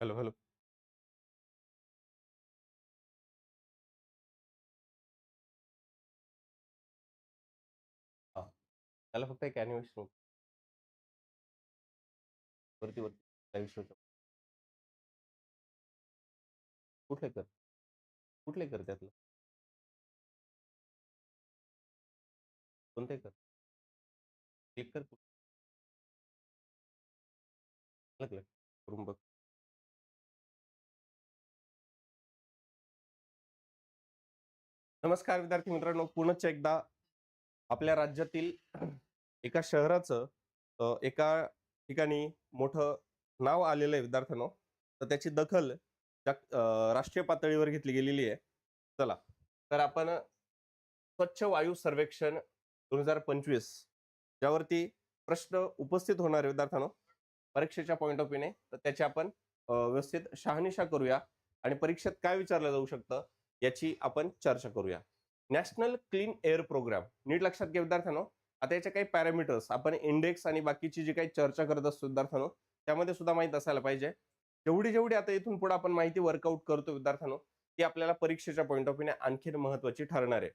Hello, hello. हां. त्याला फक्त एक ॲनिमेशन वरती, वरती लाईव्ह शो कुठले कर? कुठले कर त्यातलं? कोणते कर? क्लिक कर. करून बघ. नमस्कार विद्यार्थी मित्रांनो, पुनश्च एकदा आपल्या राज्यातील एका शहराचं एका ठिकाणी मोठं नाव आलेलं आहे विद्यार्थ्यांनो. तर त्याची दखल राष्ट्रीय पातळीवर घेतली गेलेली आहे. चला, तर आपण स्वच्छ वायू सर्वेक्षण 2025 ज्यावरती प्रश्न उपस्थित होणार आहे विद्यार्थ्यांनो, परीक्षेच्या पॉईंट ऑफ व्ह्यूने तर त्याची आपण व्यवस्थित शहानिशा करूया आणि परीक्षेत काय विचारलं जाऊ शकतं याची आपण चर्चा करूया. नॅशनल क्लीन एअर प्रोग्राम नीट लक्षात घ्या विद्यार्थ्यांनो. आता याचे काही पॅरामीटर्स आपण इंडेक्स आणि बाकीची जी काही चर्चा करत असतो विद्यार्थ्यांनो, त्यामध्ये सुद्धा माहीत असायला पाहिजे. जेवढी, जेवढी आता इथून पुढे आपण माहिती वर्कआउट करतो विद्यार्थ्यांनो, ती आपल्याला परीक्षेच्या पॉईंट ऑफ व्ह्यूने आणखीन महत्वाची ठरणार आहे.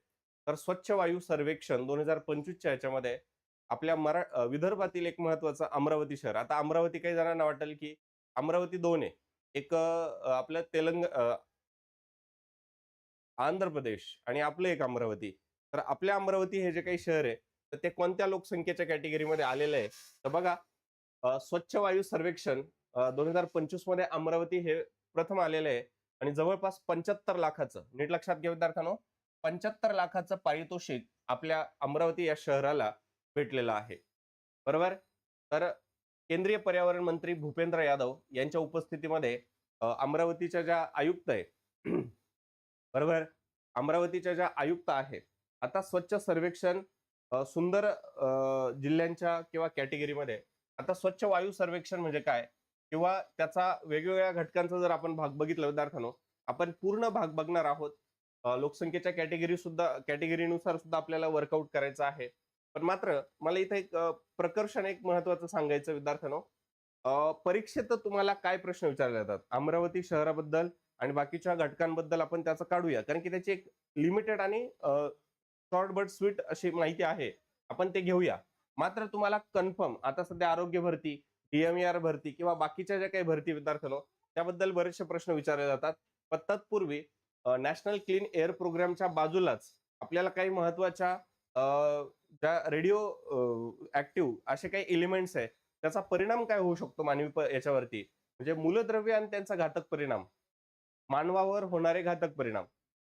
तर स्वच्छ वायू सर्वेक्षण दोन हजार पंचवीसच्या याच्यामध्ये आपल्या मरा विदर्भातील एक महत्वाचं अमरावती शहर. आता अमरावती काही जणांना वाटेल, की अमरावती दोन आहे. एक आपलं तेलंग आंध्र प्रदेश आणि आपलं एक अमरावती. तर आपल्या अमरावती हे जे काही शहर आहे, तर ते कोणत्या लोकसंख्येच्या कॅटेगरीमध्ये आलेलं आहे? तर बघा स्वच्छ वायू सर्वेक्षण दोन हजार पंचवीसमध्ये अमरावती हे प्रथम आलेलं आहे आणि जवळपास 75 लाखाचं नीट लक्षात घ्या विद्यार्थ्यांनो, 75 लाखाचं पारितोषिक आपल्या अमरावती या शहराला भेटलेलं आहे. बरोबर? तर केंद्रीय पर्यावरण मंत्री भूपेंद्र यादव यांच्या उपस्थितीमध्ये अमरावतीच्या ज्या आयुक्त आहे बरोबर? अमरावतीच्या ज्या आयुक्त आहेत, आता स्वच्छ सर्वेक्षण सुंदर जिल्ह्यांच्या किंवा कॅटेगरीमध्ये आता स्वच्छ वायू सर्वेक्षण म्हणजे काय? किंवा त्याचा वेगवेगळ्या घटकांचा जर आपण भाग बघितला विद्यार्थ्यांनो, आपण पूर्ण भाग बघणार आहोत. लोकसंख्येच्या कॅटेगरी सुद्धा कॅटेगरीनुसार सुद्धा आपल्याला वर्कआउट करायचं आहे. पण मात्र मला इथे एक प्रकर्षण एक महत्त्वाचं सांगायचं विद्यार्थ्यांनो, परीक्षेत तुम्हाला काय प्रश्न विचारले जातात? अमरावती शहराबद्दल आणि बाकीच्या घटकांबद्दल आपण त्याचं काढूया. कारण की त्याची एक लिमिटेड आणि शॉर्ट बट स्वीट अशी माहिती आहे. आपण ते घेऊया. मात्र तुम्हाला कन्फर्म आता सध्या आरोग्य भरती, डीएमआर भरती किंवा बाकीच्या ज्या काही भरती विद्यार्थ्यांनो, त्याबद्दल बरेचसे प्रश्न विचारले जातात. पण तत्पूर्वी नॅशनल क्लीन एअर प्रोग्रामच्या बाजूलाच आपल्याला काही महत्त्वाच्या अ, ज्या रेडिओ ऍक्टिव्ह असे काही एलिमेंट्स आहेत, त्याचा परिणाम काय होऊ शकतो मानवी याच्यावरती? म्हणजे मूलद्रव्य आणि त्यांचा घातक परिणाम. मानवावर होणारे घातक परिणाम.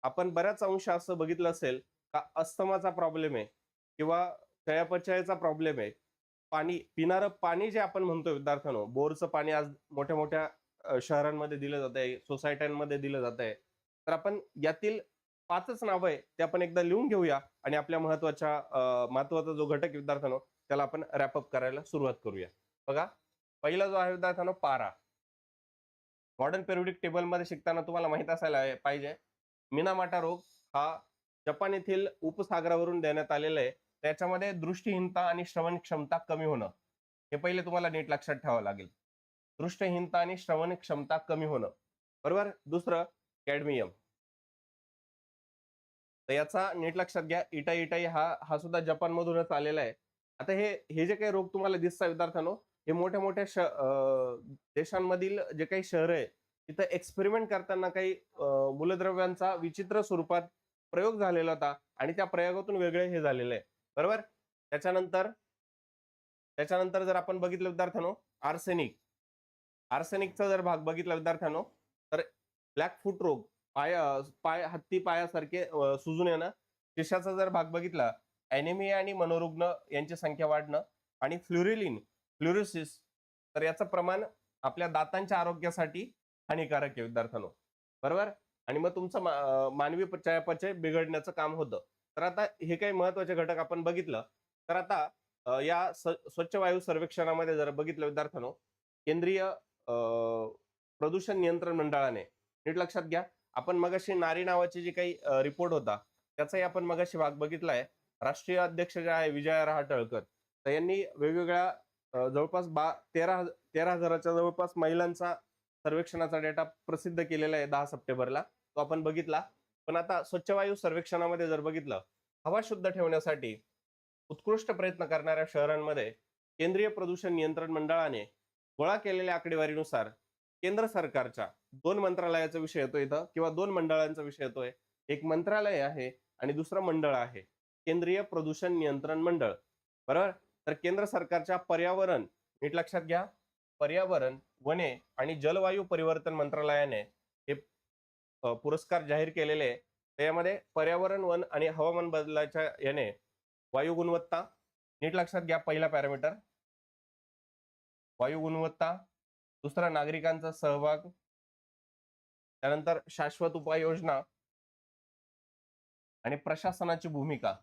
आपण बऱ्याच अंश असं बघितलं असेल का अस्थमाचा प्रॉब्लेम आहे किंवा चयापचयाचा प्रॉब्लेम आहे. पाणी पिणारं पाणी जे आपण म्हणतो विद्यार्थ्यांनो, बोरचं पाणी आज मोठ्या-मोठ्या शहरांमध्ये दिलं जात आहे सोसायट्यांमध्ये दिलं जात आहे तर आपण यातील पाचच नावं आहे, ते आपण एकदा लिहून घेऊया आणि आपल्या महत्त्वाच्या महत्त्वाचा जो घटक विद्यार्थ्यांनो, त्याला आपण रॅपअप करायला सुरुवात करूया. बघा, पहिला जो आहे विद्यार्थ्यांनो पारा. मॉडर्न पेरोडिक टेबलमध्ये शिकताना तुम्हाला माहीत असायला पाहिजे. मिनामाटा रोग हा जपान येथील उपसागरावरून देण्यात आलेला आहे. त्याच्यामध्ये दृष्टिहीनता आणि श्रवण क्षमता कमी होणं. हे पहिले तुम्हाला नीट लक्षात ठेवावं लागेल. दृष्टिहीनता आणि श्रवण क्षमता कमी होणं. बरोबर? दुसरं कॅडमियम. तर याचा नीट लक्षात घ्या. इटाई-इटाई हा हा सुद्धा जपानमधूनच आलेला आहे. आता हे हे जे काही रोग तुम्हाला दिसता विद्यार्थ्यांनो, हे मोठ्या-मोठ्या श देशांमधील जे काही शहर आहे, तिथं एक्सपेरिमेंट करताना काही मूलद्रव्यांचा विचित्र स्वरूपात प्रयोग झालेला होता आणि त्या प्रयोगातून वेगळे हे झालेलं आहे. बरोबर? त्याच्यानंतर त्याच्यानंतर जर आपण बघितलं विद्यार्थ्यानो आर्सेनिक. आर्सेनिकचा जर भाग बघितला विद्यार्थ्यानो तर ब्लॅक फूट रोग, पाय पाय हत्ती पायासारखे सुजून येणं. शिशाचा जर भाग बघितला, ॲनिमिया आणि मनोरुग्ण यांची संख्या वाढणं आणि फ्लुरेलिन, फ्लुरोसिस तर याचं प्रमाण आपल्या दातांच्या आरोग्यासाठी हानिकारक आहे विद्यार्थ्यांनो. बरोबर? आणि मग तुमचं मा मानवी चयापचय बिघडण्याचं काम होतं. तर आता हे काही महत्त्वाचे घटक आपण बघितलं. तर आता या स्वच्छ वायू सर्वेक्षणामध्ये जर बघितलं विद्यार्थ्यांनो, केंद्रीय अ, प्रदूषण नियंत्रण मंडळाने नीट लक्षात घ्या, आपण मगाशी नारी नावाचे जे काही रिपोर्ट होता, त्याचाही आपण मगाशी भाग बघितलाय. राष्ट्रीय अध्यक्ष जे आहे विजया रहाटळकर, तर यांनी वेगवेगळ्या जवळपास बा 13 13,000च्या जवळपास महिलांचा सर्वेक्षणाचा डेटा प्रसिद्ध केलेला आहे दहा सप्टेंबरला. तो आपण बघितला. पण आता स्वच्छ वायू सर्वेक्षणामध्ये जर बघितलं हवा शुद्ध ठेवण्यासाठी उत्कृष्ट प्रयत्न करणाऱ्या शहरांमध्ये केंद्रीय प्रदूषण नियंत्रण मंडळाने गोळा केलेल्या आकडेवारीनुसार केंद्र सरकारच्या दोन मंत्रालयाचा विषय येतो इथं किंवा दोन मंडळांचा विषय येतोय. एक मंत्रालय आहे आणि दुसरं मंडळ आहे. केंद्रीय प्रदूषण नियंत्रण मंडळ. बरोबर? तर केंद्र सरकारच्या पर्यावरण नीट लक्षात घ्या. पर्यावरण वने आणि जलवायू परिवर्तन मंत्रालयाने हे पुरस्कार जाहीर केलेले त्यामध्ये पर्यावरण वन आणि हवामान बदलाच्या याने वायू गुणवत्ता नीट लक्षात घ्या पहिला पॅरामीटर. वायू गुणवत्ता दुसरा नागरिकांचा सहभाग त्यानंतर शाश्वत उपाययोजना आणि प्रशासनाची भूमिका.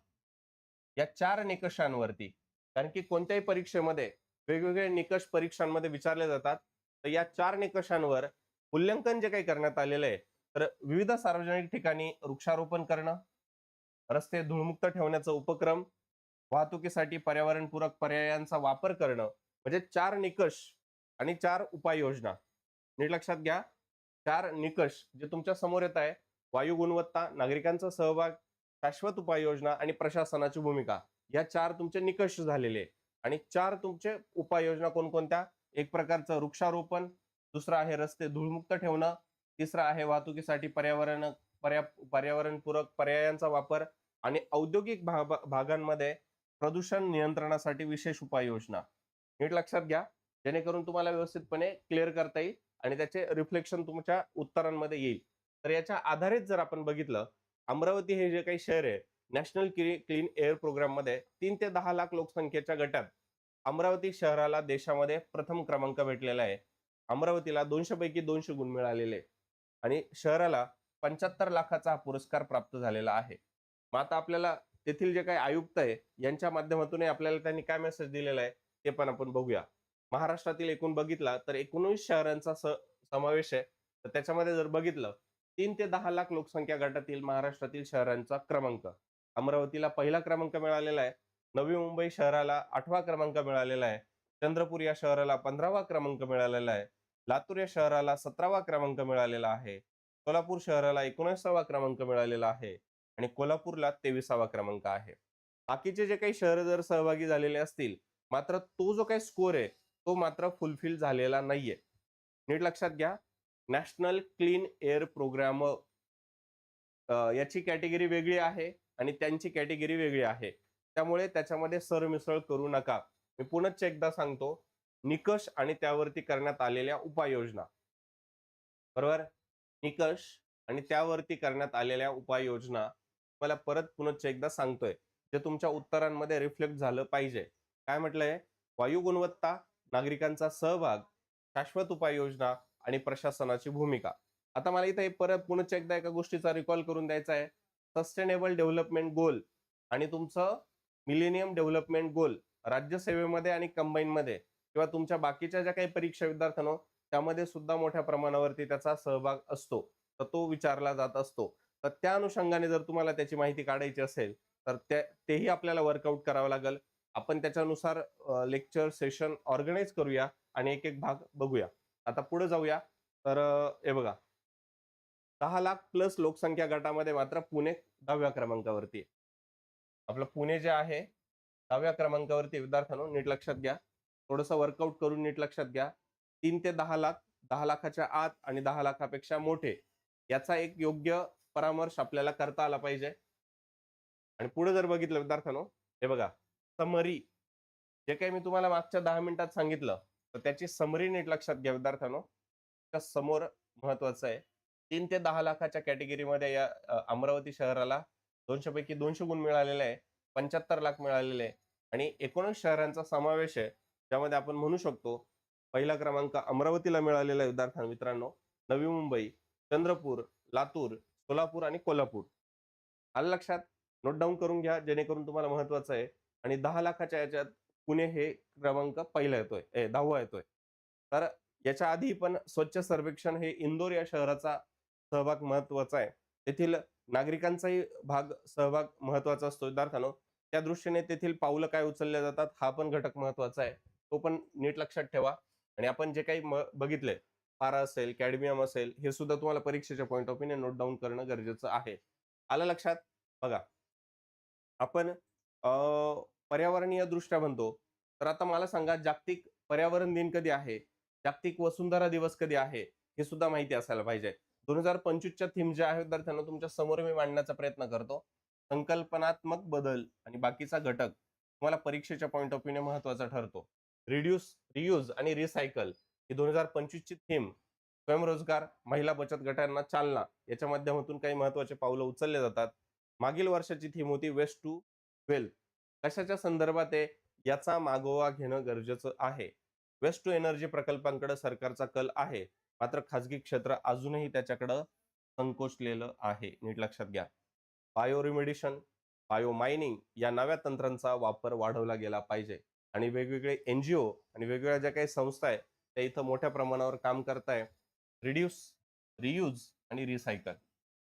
या चार निकषांवरती कारण की कोणत्याही परीक्षेमध्ये वेगवेगळे निकष परीक्षांमध्ये विचारले जातात. तर या चार निकषांवर मूल्यांकन जे काही करण्यात आलेलं आहे तर विविध सार्वजनिक ठिकाणी वृक्षारोपण करणं रस्ते धूळमुक्त ठेवण्याचा उपक्रम वाहतुकीसाठी पर्यावरणपूरक पर्यायांचा वापर करणं म्हणजे चार निकष आणि चार उपाययोजना. नीट लक्षात घ्या चार निकष जे तुमच्यासमोर येत आहे वायू गुणवत्ता नागरिकांचा सहभाग शाश्वत उपाययोजना आणि प्रशासनाची भूमिका. या चार तुमचे निकष झालेले आणि चार तुमचे उपाययोजना कोणकोणत्या? एक प्रकारचं वृक्षारोपण दुसरं आहे रस्ते धूळमुक्त ठेवणं तिसरं आहे वाहतुकीसाठी पर्यावरण पर्या पर्यावरणपूरक पर्यायांचा वापर आणि औद्योगिक भा- भागांमध्ये प्रदूषण नियंत्रणासाठी विशेष उपाययोजना. नीट लक्षात घ्या. जेणेकरून तुम्हाला व्यवस्थितपणे क्लिअर करता येईल आणि त्याचे रिफ्लेक्शन तुमच्या उत्तरांमध्ये येईल. तर याच्या आधारित जर आपण बघितलं अमरावती हे जे काही शहर आहे नॅशनल क्लीन एअर प्रोग्राममध्ये तीन ते दहा लाख लोकसंख्येच्या गटात अमरावती शहराला देशामध्ये प्रथम क्रमांक भेटलेला आहे. अमरावतीला दोनशे पैकी दोनशे गुण मिळालेले आणि शहराला पंच्याहत्तर लाखाचा हा पुरस्कार प्राप्त झालेला आहे. मग आता आपल्याला तेथील जे काही आयुक्त आहे यांच्या माध्यमातूनही आपल्याला त्यांनी काय मेसेज दिलेला आहे ते पण आपण बघूया. महाराष्ट्रातील एकूण बघितला तर एकोणीस शहरांचा स- समावेश आहे. तर त्याच्यामध्ये जर बघितलं तीन ते दहा लाख लोकसंख्या गटातील महाराष्ट्रातील शहरांचा क्रमांक. अमरावतीला पहिला क्रमांक मिळालेला आहे. नवी मुंबई शहराला आठवा क्रमांक मिळालेला आहे. चंद्रपूर या शहराला पंधरावा क्रमांक मिळालेला आहे. लातूर या शहराला सतरावा क्रमांक मिळालेला आहे. सोलापूर शहराला एकोणीसावा क्रमांक मिळालेला आहे आणि कोल्हापूरला तेविसावा क्रमांक आहे. बाकीचे जे काही शहर जर सहभागी झालेले असतील मात्र तो जो काही स्कोर आहे तो मात्र फुलफिल झालेला नाहीये. नीट लक्षात घ्या नॅशनल क्लीन एअर प्रोग्राम याची कॅटेगरी वेगळी आहे. आणि त्यांची कॅटेगरी वेगळी आहे. त्यामुळे त्याच्यामध्ये सरमिसळ करू नका. मी पुनश्च एकदा सांगतो निकष आणि त्यावरती करण्यात आलेल्या उपाययोजना. बरोबर? निकष आणि त्यावरती करण्यात आलेल्या उपाययोजना मला परत पुनश्च एकदा सांगतोय जे तुमच्या उत्तरांमध्ये रिफ्लेक्ट झालं पाहिजे. काय म्हटलंय? वायू गुणवत्ता नागरिकांचा सहभाग शाश्वत उपाययोजना आणि प्रशासनाची भूमिका. आता मला इथे परत पुनश्च एकदा एका गोष्टीचा रिकॉल करून द्यायचा आहे. सस्टेनेबल डेव्हलपमेंट गोल आणि तुमचं मिलेनियम डेव्हलपमेंट गोल राज्यसेवेमध्ये आणि कंबाईनमध्ये किंवा तुमच्या बाकीच्या ज्या काही परीक्षा विद्यार्थ्यांनो त्यामध्ये सुद्धा मोठ्या प्रमाणावरती त्याचा सहभाग असतो. तर तो विचारला जात असतो. तर त्या अनुषंगाने जर तुम्हाला त्याची माहिती काढायची असेल तर त्या- तेही आपल्याला वर्कआउट करावं लागेल. आपण त्याच्यानुसार लेक्चर सेशन ऑर्गनाईज करूया आणि एक एक भाग बघूया. आता पुढे जाऊया. तर हे बघा. दहा लाख प्लस लोकसंख्या गटामध्ये मात्र पुणे दहाव्या क्रमांकावरती आहे. आपलं पुणे जे आहे दहाव्या क्रमांकावरती विद्यार्थ्यांनो नीट लक्षात घ्या. थोडंसं वर्कआउट करून नीट लक्षात घ्या. तीन ते दहा लाख दहा लाखाच्या आत आणि दहा लाखापेक्षा मोठे. याचा एक योग्य परामर्श आपल्याला करता आला पाहिजे. आणि पुढे जर बघितलं विद्यार्थ्यांनो हे बघा समरी जे काही मी तुम्हाला मागच्या दहा मिनिटात सांगितलं तर त्याची समरी नीट लक्षात घ्या विद्यार्थ्यांनो. त्या समोर महत्वाचं आहे. तीन ते दहा लाखाच्या कॅटेगरीमध्ये या अमरावती शहराला दोनशे पैकी दोनशे गुण मिळालेले आहे पंच्याहत्तर लाख मिळालेले आहे आणि एकोणीस शहरांचा समावेश आहे ज्यामध्ये आपण म्हणू शकतो पहिला क्रमांक अमरावतीला मिळालेला आहे विद्यार्थ्यां मित्रांनो नवी मुंबई चंद्रपूर लातूर सोलापूर आणि कोल्हापूर. आलं लक्षात? नोट डाऊन करून घ्या जेणेकरून तुम्हाला महत्वाचं आहे आणि दहा लाखाच्या याच्यात पुणे हे क्रमांक पहिला येतोय दहावा येतोय. तर याच्या आधी पण स्वच्छ सर्वेक्षण हे इंदोर या शहराचा सहभाग महत्त्वाचा आहे. तेथील नागरिकांचाही भाग सहभाग महत्त्वाचा असतो विद्यार्थ्यानो. त्या दृष्टीने तेथील पावलं काय उचलल्या जातात हा पण घटक महत्त्वाचा आहे. तो पण नीट लक्षात ठेवा. आणि आपण जे काही बघितले पारा असेल कॅडमियम असेल हे सुद्धा तुम्हाला परीक्षेच्या पॉईंट ऑफ व्ह्यूने नोट डाऊन करणं गरजेचं आहे. आलं लक्षात? बघा. आपण पर्यावरणीय दृष्ट्या म्हणतो तर आता मला सांगा जागतिक पर्यावरण दिन कधी आहे? जागतिक वसुंधरा दिवस कधी आहे? हे सुद्धा माहिती असायला पाहिजे. दोन हजार पंचवीसच्या थीम ज्या आहेत विद्यार्थ्यांना तुमच्यासमोर मी मांडण्याचा प्रयत्न करतो. संकल्पनात्मक बदल आणि बाकीचा घटक तुम्हाला परीक्षेच्या पॉईंट ऑफ व्ह्यूने महत्त्वाचा ठरतो. रिड्यूस रियूज आणि रिसायकल ही दोन हजार पंचवीसची थीम स्वयंरोजगार महिला बचत गटांना चालना याच्या माध्यमातून काही महत्त्वाचे पावलं उचलले जातात. मागील वर्षाची थीम होती वेस्ट टू वेल्थ कशाच्या संदर्भात आहे? याचा मागोवा घेणं गरजेचं आहे. वेस्ट टू एनर्जी प्रकल्पांकडे सरकारचा कल आहे. मात्र खाजगी क्षेत्र अजूनही त्याच्याकडं संकोचलेलं आहे नीट लक्षात घ्या. बायो रिमेडिशन बायो मायनिंग या नव्या तंत्रांचा वापर वाढवला गेला पाहिजे आणि वेगवेगळे एनजीओ आणि वेगवेगळ्या ज्या काही संस्था आहेत त्या इथं मोठ्या प्रमाणावर काम करताय. रिड्यूस रियूज आणि रिसायकल.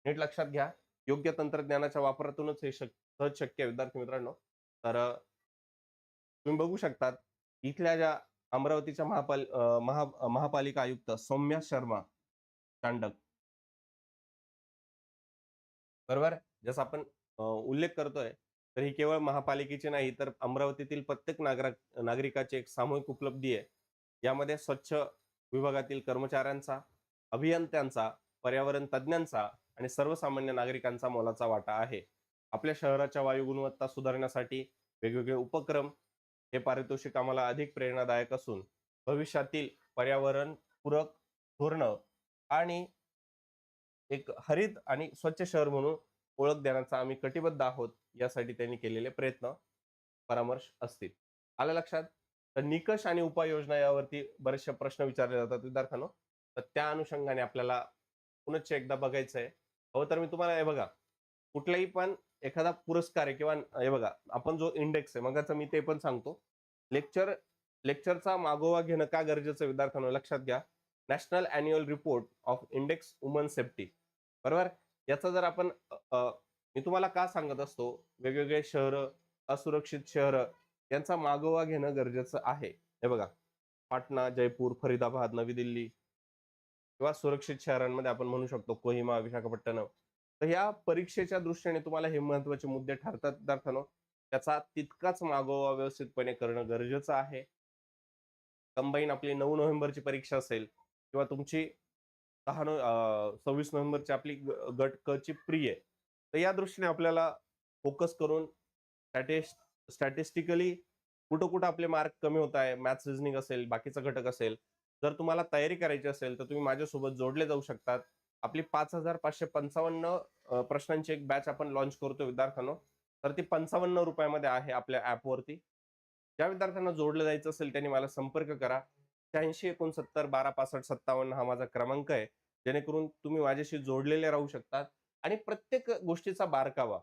नीट लक्षात घ्या योग्य तंत्रज्ञानाच्या वापरातूनच हे शक सहज शक्य आहे. विद्यार्थी मित्रांनो तर तुम्ही बघू शकतात इथल्या ज्या अमरावतीच्या महापाल महा महापालिका आयुक्त सौम्या शर्मा चांडक. बरोबर? जसं आपण उल्लेख करतोय तर ही केवळ महापालिकेची नाही तर अमरावतीतील प्रत्येक नागरिक नागरिकाची एक सामूहिक उपलब्धी आहे. यामध्ये स्वच्छ विभागातील कर्मचाऱ्यांचा अभियंत्यांचा पर्यावरण तज्ज्ञांचा आणि सर्वसामान्य नागरिकांचा मोलाचा वाटा आहे. आपल्या शहराच्या वायू गुणवत्ता सुधारण्यासाठी वेगवेगळे उपक्रम हे पारितोषिक आम्हाला अधिक प्रेरणादायक असून भविष्यातील पर्यावरण पूरक धोरणं आणि एक हरित आणि स्वच्छ शहर म्हणून ओळख देण्याचा आम्ही कटिबद्ध आहोत यासाठी त्यांनी केलेले प्रयत्न परामर्श असतील. आलं लक्षात? तर निकष आणि उपाययोजना यावरती बरेचसे प्रश्न विचारले जातात विद्यार्थ्यांनो. तर त्या अनुषंगाने आपल्याला पुनश्च एकदा बघायचं आहे हो तर मी तुम्हाला हे बघा. कुठलाही पण एखादा पुरस्कार आहे किंवा हे बघा आपण जो इंडेक्स आहे मगाचं मी ते पण सांगतो. लेक्चर लेक्चरचा मागोवा घेणं का गरजेचं आहे विद्यार्थ्यांनो? लक्षात घ्या. National annual report of index woman safety बरोबर? याचा जर आपण मी तुम्हाला का सांगत असतो? वेगवेगळे शहर असुरक्षित शहर यांचा मागोवा घेणं गरजेचं आहे. हे बघा पाटणा जयपूर फरीदाबाद नवी दिल्ली किंवा सुरक्षित शहरांमध्ये आपण म्हणू शकतो कोहिमा विशाखापट्टणम. तर या परीक्षेच्या दृष्टीने तुम्हाला हे महत्त्वाचे मुद्दे ठरतात विद्यार्थ्यांनो त्याचा तितकाच मागोवा व्यवस्थितपणे करणं गरजेचं आहे. कंबाईन आपली नऊ नोव्हेंबरची परीक्षा असेल किंवा तुमची दहा नो सव्वीस नोव्हेंबरची आपली गट क ची प्री आहे तर या दृष्टीने आपल्याला फोकस करून स्टॅटिस्ट स्टॅटिस्टिकली कुठं कुठं आपले मार्क कमी होत आहे मॅथ्स रिझनिंग असेल बाकीचा घटक असेल जर तुम्हाला तयारी करायची असेल तर तुम्ही माझ्यासोबत जोडले जाऊ शकतात. आपली पाच हजार पाचशे पंचावन्न प्रश्नांची एक बॅच आपण लॉन्च करतो विद्यार्थ्यांनो. तर ती पंचावन्न रुपयामध्ये आहे आपल्या ॲपवरती ज्या विद्यार्थ्यांना जोडलं जायचं असेल त्यांनी मला संपर्क करा. शहाऐंशी एकोणसत्तर बारा पासष्ट सत्तावन्न हा माझा क्रमांक आहे. जेणेकरून तुम्ही माझ्याशी जोडलेले राहू शकतात. आणि प्रत्येक गोष्टीचा बारकावा.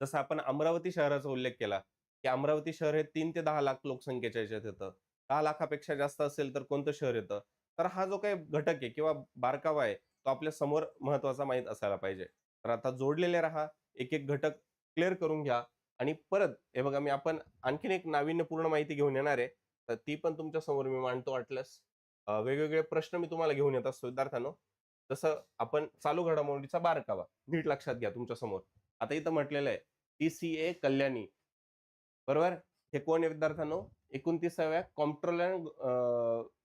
जसं आपण अमरावती शहराचा उल्लेख केला की अमरावती शहर हे तीन ते दहा लाख लोकसंख्येच्या याच्यात येतं. दहा लाखापेक्षा जास्त असेल तर कोणतं शहर येतं? तर हा जो काही घटक आहे किंवा बारकावा आहे तो आपल्यासमोर महत्त्वाचा माहीत असायला पाहिजे. तर आता जोडलेले राहा एक एक घटक क्लिअर करून घ्या आणि परत हे बघा मी आपण आणखीन एक नाविन्यपूर्ण माहिती घेऊन येणार आहे. तर ती पण तुमच्यासमोर मी मांडतो वाटल्यास वेगवेगळे प्रश्न मी तुम्हाला घेऊन येत असतो विद्यार्थ्यांनो. जसं आपण चालू घडामोडीचा बारकावा नीट लक्षात घ्या तुमच्यासमोर. आता इथं म्हटलेलं आहे टीसीए कल्याणी. बरोबर? हे कोण आहे विद्यार्थ्यांनो? एकोणतीसाव्या कॉम्प्ट्रोलर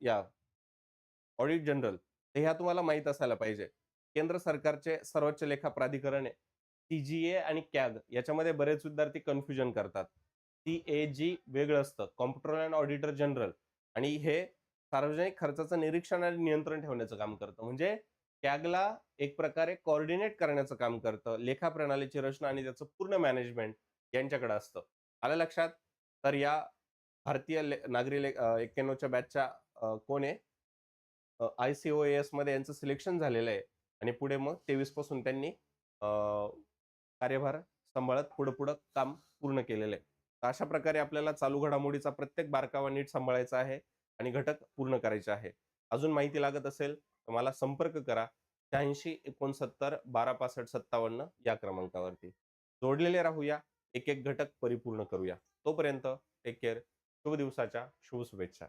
या ऑडिट जनरल ह्या तुम्हाला माहीत असायला पाहिजे. केंद्र सरकारचे सर्वोच्च लेखा प्राधिकरण आहे. सीजीए आणि कॅग याच्यामध्ये बरेच विद्यार्थी कन्फ्युजन करतात. सी ए जी वेगळं असतं. Computer and auditor general. आणि हे सार्वजनिक खर्चाचं निरीक्षण आणि नियंत्रण ठेवण्याचं काम करतं. म्हणजे कॅगला एक प्रकारे कोऑर्डिनेट करण्याचं काम करतं. लेखा प्रणालीची रचना आणि त्याचं पूर्ण मॅनेजमेंट यांच्याकडे असतं. आलं लक्षात? तर या भारतीय ले- नागरी ले एक्क्याण्णवच्या बॅचच्या कोण आहे? आय सी ओ एसमध्ये यांचं सिलेक्शन झालेलं आहे. आणि पुढे मग तेवीसपासून त्यांनी अं, कार्यभार सांभाळत पुढं पुढं काम पूर्ण केलेलं आहे. तर अशा प्रकारे आपल्याला चालू घडामोडीचा प्रत्येक बारकावा नीट सांभाळायचा आहे आणि घटक पूर्ण करायचे आहे. अजून माहिती लागत असेल तर मला संपर्क करा शहाऐंशी एकोणसत्तर बारा पासष्ट सत्तावन्न या क्रमांकावरती. जोडलेले राहूया एक एक घटक परिपूर्ण करूया. तोपर्यंत टेक केअर शुभ दिवसाच्या शुभ शुभेच्छा.